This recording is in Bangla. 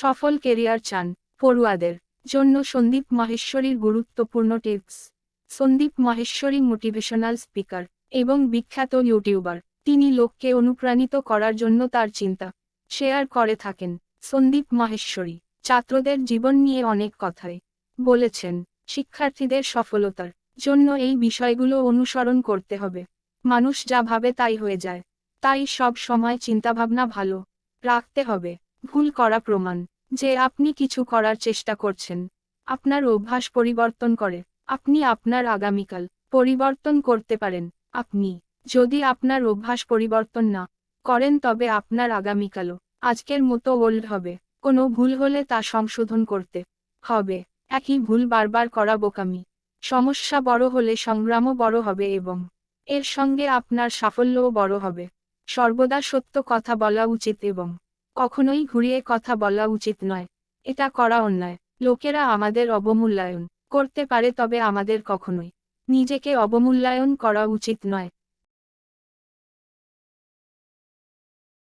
সফল কেরিয়ার চান, পড়ুয়াদের জন্য সন্দীপ মাহেশ্বরীর গুরুত্বপূর্ণ tips. Sandeep Maheshwari motivational speaker এবং বিখ্যাত ইউটিউবার। তিনি লোককে অনুপ্রাণিত করার জন্য তার চিন্তা শেয়ার করে থাকেন। সন্দীপ মাহেশ্বরী ছাত্রদের জীবন নিয়ে অনেক কথাই বলেছেন। শিক্ষার্থীদের সফলতার জন্য এই বিষয়গুলো অনুসরণ করতে হবে। মানুষ যা ভাবে তাই হয়ে যায়। তাই সব সময় চিন্তাভাবনা ভালো রাখতে হবে। ভুল করা প্রমাণ যে আপনি কিছু করার চেষ্টা করছেন। আপনার অভ্যাস পরিবর্তন করে। আপনি আপনার আগামীকাল পরিবর্তন করতে পারেন। আপনি যদি আপনার অভ্যাস পরিবর্তন না করেন তবে আপনার আগামীকালও আজকের মতো ওল্ড হবে। কোনো ভুল হলে তা সংশোধন করতে হবে। একই ভুল বারবার করা বোকামি। সমস্যা বড় হলে সংগ্রামও বড় হবে এবং এর সঙ্গে আপনার সাফল্যও বড় হবে। সর্বদা সত্য কথা বলা উচিত এবং কখনোই ঘুরিয়ে কথা বলা উচিত নয়। এটা করা অন্যায়। লোকেরা আমাদের অবমূল্যায়ন করতে পারে তবে আমাদের কখনোই। নিজেকে অবমূল্যায়ন করা উচিত নয়।